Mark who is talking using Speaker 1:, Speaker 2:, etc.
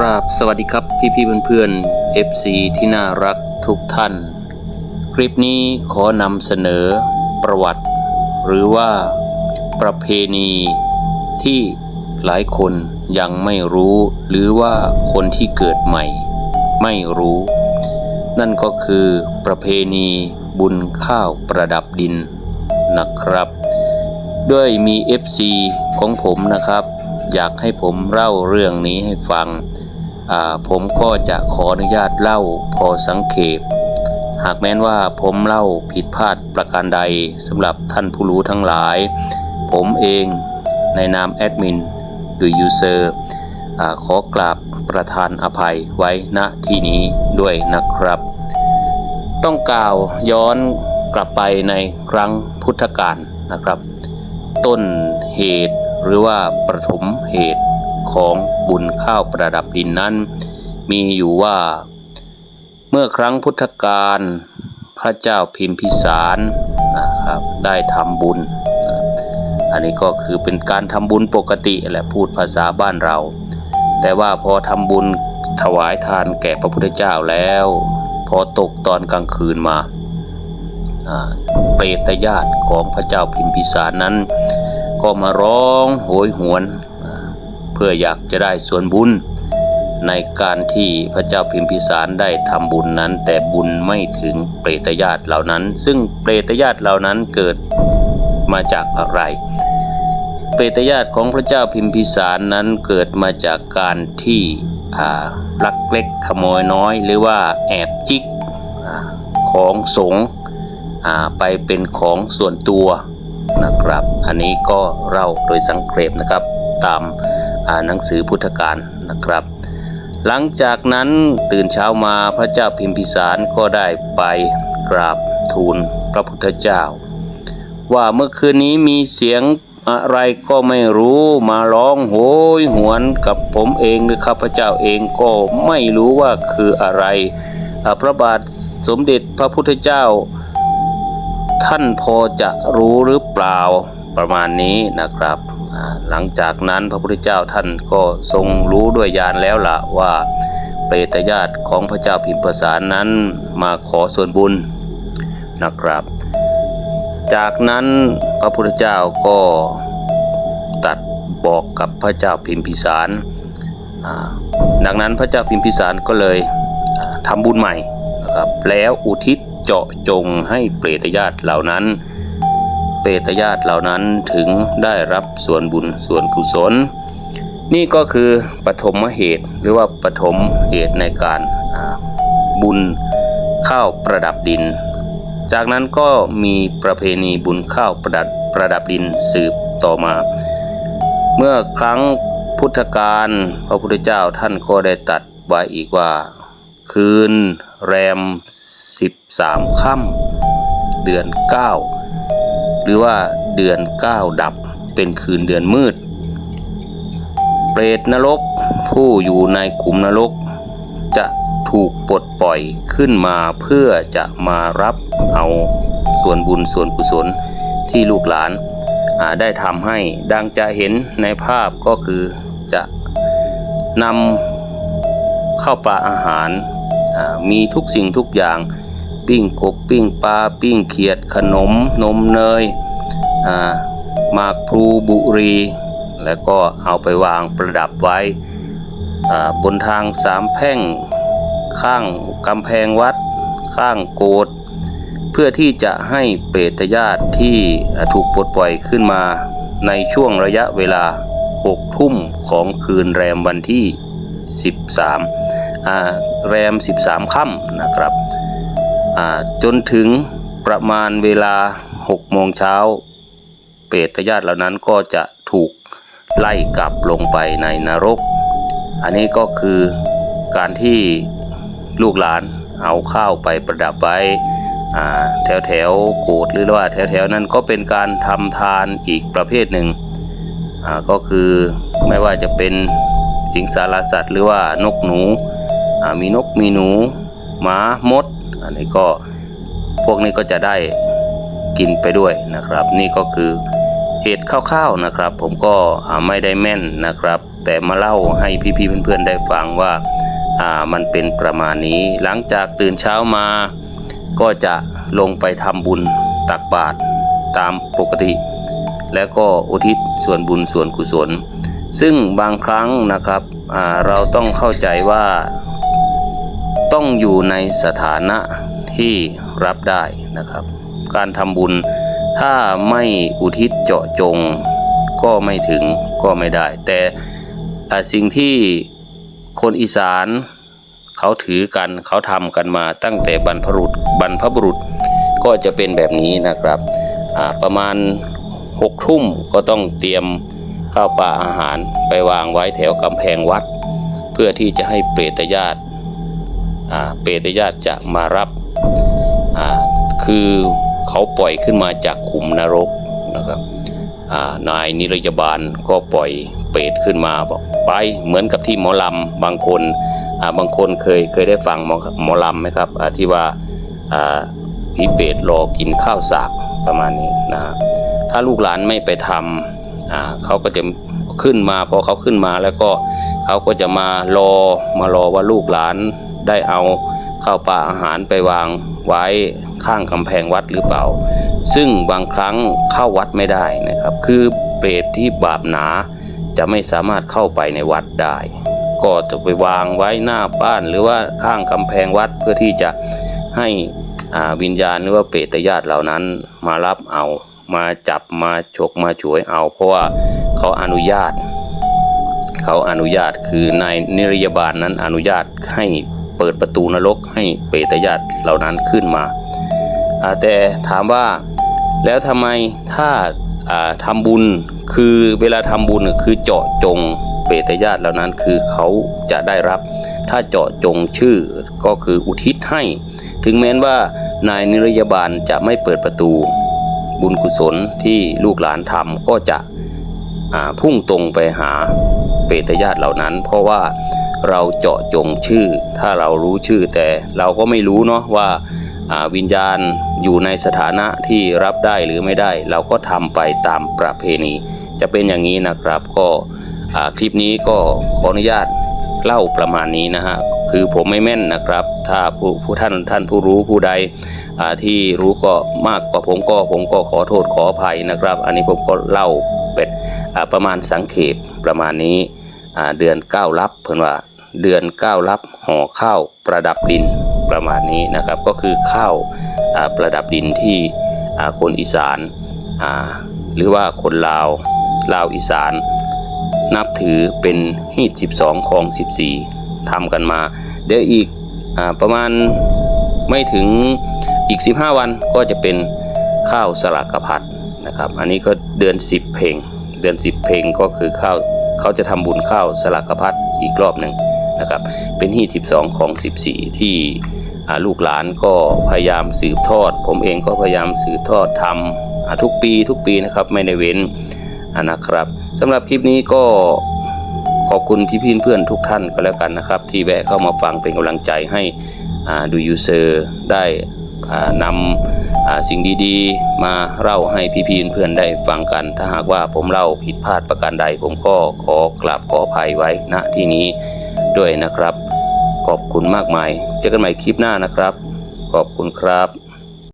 Speaker 1: ราบสวัสดีครับพี่พี่เพื่อน FC ที่น่ารักทุกท่าน คลิปนี้ขอนำเสนอประวัติ หรือว่าประเพณีที่หลายคนยังไม่รู้ หรือว่าคนที่เกิดใหม่ ไม่รู้ นั่นก็คือประเพณีบุญข้าวประดับดินนะครับ ด้วยมี FC ของผมนะครับอยากให้ผมเล่าเรื่องนี้ให้ฟัง ผมก็จะขออนุญาตเล่าพอสังเขปหากแม้นว่าผมเล่าผิดพลาดประการใดสำหรับท่านผู้รู้ทั้งหลาย ผมเองในนามแอดมินหรือยูเซอร์ขอกราบประธานอภัยไว้ณที่นี้ด้วยนะครับ ต้องกล่าวย้อนกลับไปในครั้งพุทธกาลนะครับ ต้นเหตุหรือว่าประถมเหตุ ของบุญข้าวประดับดินนั้น มีอยู่ว่า เมื่อครั้งพุทธกาลพระเจ้าพิมพิสารนะครับได้ทำบุญ อันนี้ก็คือเป็นการทำบุญปกติแหละพูดภาษาบ้านเรา แต่ว่าพอทำบุญถวายทานแก่พระพุทธเจ้าแล้ว พอตกตอนกลางคืนมาเปรตญาติของพระเจ้าพิมพิสารนั้น ก็มาร้องโหยหวน เพื่ออยากจะได้ส่วนบุญ ในการที่พระเจ้าพิมพิสารได้ทำบุญนั้น แต่บุญไม่ถึงเปรตญาติเหล่านั้น ซึ่งเปรตญาติเหล่านั้นเกิดมาจากอะไร เปรตญาติของพระเจ้าพิมพิสารนั้นเกิดมาจากการที่อ่าลักเล็กขโมยน้อย หรือว่าแอบจิกอของสงอ่าไปเป็นของส่วนตัวนะครับ อันนี้ก็เล่าโดยสังเขปนะครับตาม หนังสือพุทธการนะครับ หลังจากนั้นตื่นเช้ามาพระเจ้าพิมพิสารก็ได้ไปกราบทูลพระพุทธเจ้า ว่าเมื่อคืนนี้มีเสียงอะไรก็ไม่รู้มาร้องโหยหวนกับผมเองหรือข้าพเจ้าเองก็ไม่รู้ว่าคืออะไร พระบาทสมเด็จพระพุทธเจ้า ท่านพอจะรู้หรือเปล่าประมาณนี้นะครับ หลังจากนั้นพระพุทธเจ้าท่านก็ทรงรู้ด้วยญาณแล้วละว่าเปรตญาติของพระเจ้าพิมพสารนั้นมาขอส่วนบุญนะครับ จากนั้นพระพุทธเจ้าก็ตัดบอกกับพระเจ้าพิมพิสาร ดังนั้นพระเจ้าพิมพิสารก็เลยอ่าทำบุญใหม่นะครับแล้วอุทิศเจาะจงให้เปรตญาติเหล่านั้น ปตญาติเหล่านั้นถึงได้รับส่วนบุญส่วนกุศล นี่ก็คือปฐมเหตุหรือว่าปฐมเหตุในการบุญข้าวประดับดิน จากนั้นก็มีประเพณีบุญข้าวประดับประดับดินสืบต่อมา เมื่อครั้งพุทธกาลพระพุทธเจ้าท่านก็ได้ตัดไว้อีกว่า คืนแรมสิบสามค่ำเดือนเก้า หรือว่าเดือนเก้าดับเป็นคืนเดือนมืด เปรตนรกผู้อยู่ในขุมนรก จะถูกปลดปล่อยขึ้นมาเพื่อจะมารับเอาส่วนบุญส่วนกุศลที่ลูกหลานได้ทำให้ดังจะเห็นในภาพก็คือจะนำข้าวปลาอาหารมีทุกสิ่งทุกอย่าง ปิ้งกบปิ้งปลาปิ้งเขียดขนมนมเนยหมากพลูบุรี แล้วก็เอาไปวางประดับไว้บนทางสามแพร่งข้างกำแพงวัด ข้างโกดเพื่อที่จะให้เปรตญาติที่ถูกปลดปล่อยขึ้นมาในช่วงระยะเวลา 6 ทุ่มของคืนแรมวันที่ 13อ่าแรม 13 ค่ำนะครับ จนถึงประมาณเวลา6โมงเช้าเปรตญาติเหล่านั้นก็จะถูกไล่กลับลงไปในนรก อันนี้ก็คือการที่ลูกหลานเอาข้าวไปประดับไว้แถวแถวโกดหรือว่าแถวแถวนั้นก็เป็นการทำทานอีกประเภทหนึ่ง ก็คือไม่ว่าจะเป็นสิงสารสัตว์ หรือว่านกหนู มีนกมีหนูหมามด อันนี้ก็พวกนี้ก็จะได้กินไปด้วยนะครับ นี่ก็คือเหตุคร่าวๆนะครับ ผมก็ไม่ได้แม่นนะครับ แต่มาเล่าให้พี่ๆเพื่อนๆได้ฟังว่ามันเป็นประมาณนี้ หลังจากตื่นเช้ามา ก็จะลงไปทำบุญตักบาตรตามปกติ แล้วก็อุทิศส่วนบุญส่วนกุศล ซึ่งบางครั้งนะครับเราต้องเข้าใจว่า ต้องอยู่ในสถานะที่รับได้นะครับ การทำบุญถ้าไม่อุทิศเจาะจง ก็ไม่ถึงก็ไม่ได้ แต่สิ่งที่คนอีสานเขาถือกันเขาทำกันมาตั้งแต่บรรพบุรุษบรรพบุรุษก็จะเป็นแบบนี้นะครับประมาณหกทุ่มก็ต้องเตรียมข้าวปลาอาหารไปวางไว้แถวกำแพงวัด เพื่อที่จะให้เปรตญาติ เปตญาติจะมารับคือเขาปล่อยขึ้นมาจากขุมนรกนะครับนายนิรยาบาลก็ปล่อยเปรตขึ้นมาบอกไปเหมือนกับที่หมอลำบางคนบางคนเคยเคยได้ฟังหมอหมอลำไหมครับที่ว่าผีเปรตรอกินข้าวสากประมาณนี้นะถ้าลูกหลานไม่ไปทำเขาก็จะขึ้นมาพอเขาขึ้นมาแล้วก็เขาก็จะมารอมารอว่าลูกหลาน ได้เอาข้าวปลาอาหารไปวางไว้ข้างกำแพงวัดหรือเปล่า ซึ่งบางครั้งเข้าวัดไม่ได้นะครับ คือเปรตที่บาปหนาจะไม่สามารถเข้าไปในวัดได้ ก็จะไปวางไว้หน้าบ้านหรือว่าข้างกำแพงวัดเพื่อที่จะให้วิญญาณหรือว่าเปรตญาติเหล่านั้นมารับเอามาจับมาฉกมาฉวยเอา เพราะว่าเขาอนุญาต เขาอนุญาตคือนายนิรยาบาลนั้นอนุญาตให้ เปิดประตูนรกให้เปรตญาติเหล่านั้นขึ้นมา แต่ถามว่าแล้วทำไมถ้าอ่าทำบุญคือเวลาทำบุญคือเจาะจงเปรตญาติเหล่านั้นคือเขาจะได้รับ ถ้าเจาะจงชื่อก็คืออุทิศให้ ถึงแม้นว่านายนิรยาบาลจะไม่เปิดประตู บุญกุศลที่ลูกหลานทำก็จะพุ่งตรงไปหาเปรตญาติเหล่านั้น เพราะว่า เราเจาะจงชื่อ ถ้าเรารู้ชื่อแต่เราก็ไม่รู้เนาะว่าวิญญาณอยู่ในสถานะที่รับได้หรือไม่ได้ เราก็ทำไปตามประเพณี จะเป็นอย่างนี้นะครับ ก็คลิปนี้ก็ขออนุญาตเล่าประมาณนี้นะฮะคือผมไม่แม่นนะครับ ถ้าผู้ผู้ท่านท่านผู้รู้ผู้ใดที่รู้ก็มากกว่าผมก็ผมก็ขอโทษขออภัยนะครับ อันนี้ผมก็เล่าเป็นประมาณสังเขปประมาณนี้เดือนเก้ารับเพิ่นว่า เดือนเก้ารับห่อข้าวประดับดินประมาณนี้นะครับ ก็คือข้าวประดับดินที่คนอีสานาหรือว่าคนลาวลาวอีสาน นับถือเป็นฮีด12ของ 14ทำกันมา เดี๋ยวอีกอประมาณไม่ถึงอีก 15 วันก็จะเป็นข้าวสลักกระพัดนะครับ อันนี้ก็เดือน 10 เพลง เดือน 10 เพลงก็คือข้าวเขาจะทำบุญข้าวสลักกระพัดอีกรอบหนึ่ง นะครับ เป็นฮีด12 ของ 14 ที่อ่ลูกหลานก็พยายามสืบทอด ผมเองก็พยายามสืบทอดทำทุกปีทุกปีนะครับไม่ได้เว้นนะครับสำหรับคลิปนี้ก็ขอบคุณพี่พี่เพื่อนทุกท่านก็แล้วกันนะครับ ที่แวะเข้ามาฟังเป็นกำลังใจให้ดูยูเซอร์ได้นำสิ่งดีๆ มาเล่าให้พี่พี่เพื่อนได้ฟังกัน ถ้าหากว่าผมเล่าผิดพลาดประการใด ผมก็ขอกราบขออภัยไว้ณที่นี้ ด้วยนะครับ ขอบคุณมากมาย เจอกันใหม่คลิปหน้านะครับ ขอบคุณครับ